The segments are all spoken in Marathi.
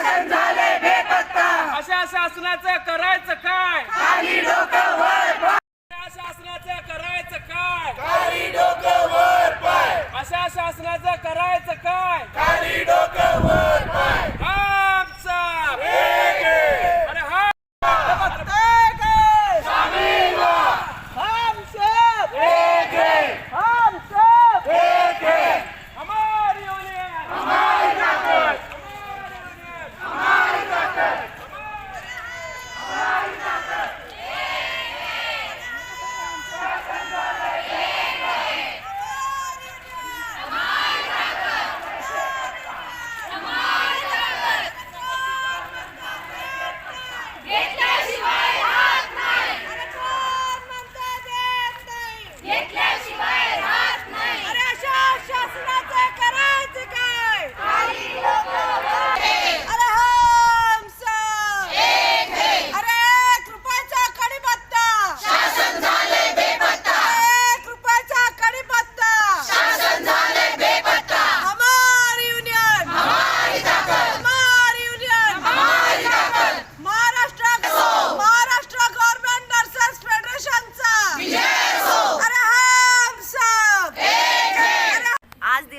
शासन झाले बेपत्ता अशा शासनाचं करायचं काय? खाली डोकं वर पाय. शासनाचं करायचं काय? खाली डोकं वर पाय. अशा शासनाचं करायचं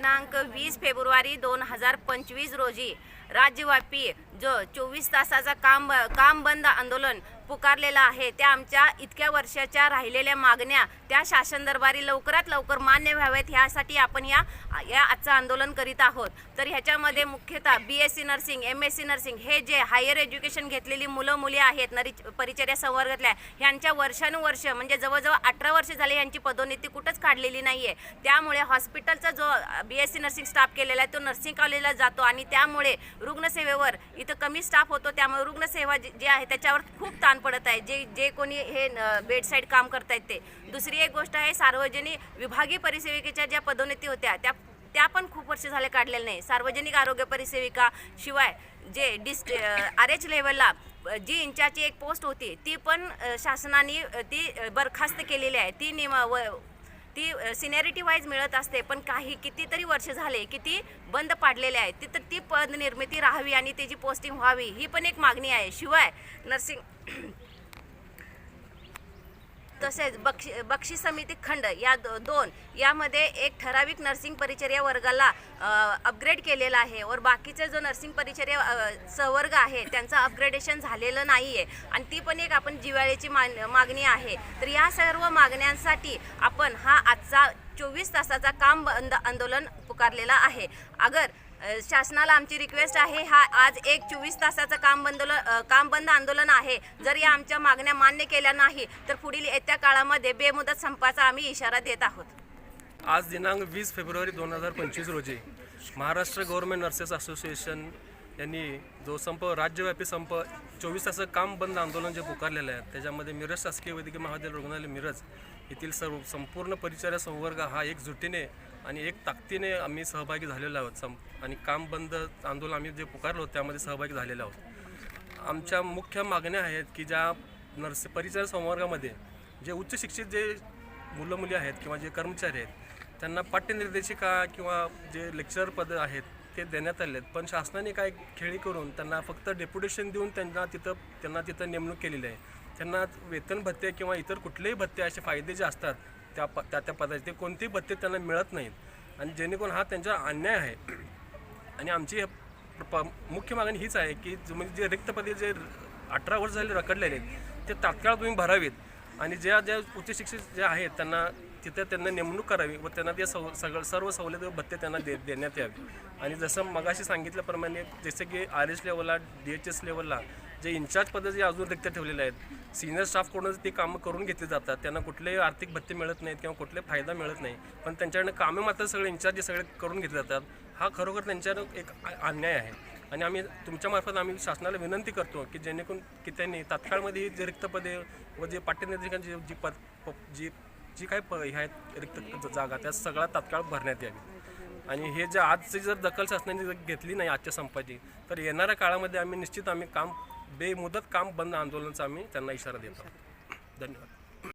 दिनांक वीस फेब्रुवारी दोन हजार पंचवीस रोजी राज्यव्यापी जो चोवीस तासाचा काम काम बंद आंदोलन पुकारलेलं आहे. त्या आमच्या इतक्या वर्षाच्या राहिलेल्या मागण्या त्या शासन दरबारी लवकरात लवकर मान्य व्हाव्यात. ह्यासाठी आपण या या आजचं आंदोलन करीत आहोत. तर ह्याच्यामध्ये मुख्यतः B S C nursing M S C nursing हे जे हायर एज्युकेशन घेतलेली मुलं मुली आहेत नरी परिचर्या संवर्गातल्या ह्यांच्या वर्षानुवर्ष म्हणजे जवळजवळ अठरा वर्ष झाले ह्यांची पदोन्नती कुठंच काढलेली नाही आहे त्यामुळे हॉस्पिटलचा जो B S C nursing staff केलेला आहे तो नर्सिंग कॉलेजला जातो आणि त्यामुळे रुग्णसेवेवर इथं कमी स्टाफ होतो. त्यामुळे रुग्णसेवा जी जे आहे त्याच्यावर खूप ताण पडत आहे. जे जे कोणी हे बेडसाईड काम काम करतायत ते. दुसरी एक गोष्ट आहे सार्वजनिक विभागीय परिसेविकेच्या ज्या पदोन्नती होत्या त्या त्या पण खूप वर्ष झाले काढलेल्या नाही. सार्वजनिक आरोग्य परिसेविका शिवाय जे डिस आर एच लेवलला जी इंचाची एक पोस्ट होती ती पण शासनाने ती बरखास्त केलेली आहे. ती निम व ती सिनियरिटी वाईज मिळत असते पण काही कितीतरी वर्ष झाले किती बंद पाडलेले आहे ती तर ती पद निर्मिती राहावी आणि त्याची पोस्टिंग व्हावी ही पण एक मागणी आहे. शिवाय नर्सिंग तसेच बक्षी बक्षी समिती खंड या दो, दोन यामध्ये एक ठराविक नर्सिंग परिचर्या वर्गाला अपग्रेड केलेला आहे और बाकीचे जो नर्सिंग परिचर्या अ, सहवर्ग आहे त्यांचं अपग्रेडेशन झालेलं नाही आहे आणि ती पण एक आपण जिव्हाळ्याची मान मागणी आहे. तर या सर्व मागण्यांसाठी आपण हा आजचा चोवीस तासाचा काम बंद आंदोलन पुकारलेला आहे. अगर शासनाला आमची रिक्वेस्ट आहे. हा आज एक चोवीस तासाचं काम बंद काम बंद आंदोलन आहे. जर या आमच्या मागण्या मान्य केल्या नाही तर पुढील येत्या काळामध्ये बेमुदत संपाचा आम्ही इशारा देत आहोत. आज दिनांक वीस फेब्रुवारी दोन हजार पंचवीस रोजी महाराष्ट्र गव्हर्नमेंट नर्सेस असोसिएशन यांनी जो संप राज्यव्यापी संप चोवीस तास काम बंद आंदोलन जे पुकारलेलं आहे त्याच्यामध्ये मिरज शासकीय वैद्यकीय महाविद्यालय रुग्णालय मिरज येथील सर्व संपूर्ण परिचर्या संवर्ग हा एकजुटीने आणि एक ताकदीने आम्ही सहभागी झालेलो आहोत. सं आणि काम बंद आंदोलन आम्ही जे पुकारलो त्यामध्ये सहभागी झालेलो आहोत. आमच्या मुख्य मागण्या आहेत की ज्या नर्स परिचय संवर्गामध्ये जे उच्च शिक्षित जे मुलं मुली आहेत किंवा जे कर्मचारी आहेत त्यांना पाठ्यनिर्देशिका किंवा जे लेक्चर पद आहेत ते देण्यात आले आहेत. पण शासनाने काय खेळी करून त्यांना फक्त डेप्युटेशन देऊन त्यांना तिथं त्यांना तिथं नेमणूक केलेली आहे. त्यांना वेतन भत्ते किंवा इतर कुठलेही भत्ते असे फायदे जे असतात त्या प त्या त्या पदाचे. ते कोणतेही पत्ते त्यांना मिळत नाहीत. आणि जेणेकरून हा त्यांच्यावर अन्याय आहे. आणि आमची हे प- मुख्य मागणी हीच आहे की जो म्हणजे जे रिक्त पदे जे अठरा वर्ष झाले रखडलेले आहेत ते तात्काळ तुम्ही भरावेत. आणि ज्या ज्या उच्च शिक्षित जे आहेत त्यांना तिथे त्यांना नेमणूक करावी व त्यांना ते सव सगळं सर्व सवलत व भत्ते त्यांना दे देण्यात यावे. आणि जसं मगाशी सांगितल्याप्रमाणे जसं की आर एस लेवलला डी एच एस लेवलला जे इन्चार्ज पदाचे अजून रिक्त ठेवलेले आहेत सिनियर स्टाफकडून ती कामं करून घेतली जातात त्यांना कुठलेही आर्थिक भत्ते मिळत नाहीत किंवा कुठले फायदा मिळत नाही पण त्यांच्याकडनं कामे मात्र सगळे इन्चार्ज सगळे करून घेतले जातात हा खरोखर त्यांच्यावर एक अन्याय आहे. आणि आम्ही तुमच्यामार्फत आम्ही शासनाला विनंती करतो की जेणेकरून की त्यांनी तात्काळमध्ये जे रिक्त पदे व जे पाठ्यनिर्देशकांची जी पद जी जी काही प ह्या आहेत रिक्त ज- जागा त्या सगळ्या तात्काळ भरण्यात यावी. आणि हे जे आजची जर दखल शासनाने जर घेतली नाही आजच्या संपाची तर येणाऱ्या काळामध्ये आम्ही निश्चित आम्ही काम बेमुदत काम बंद आंदोलनाचा आम्ही त्यांना इशारा देतो धन्यवाद.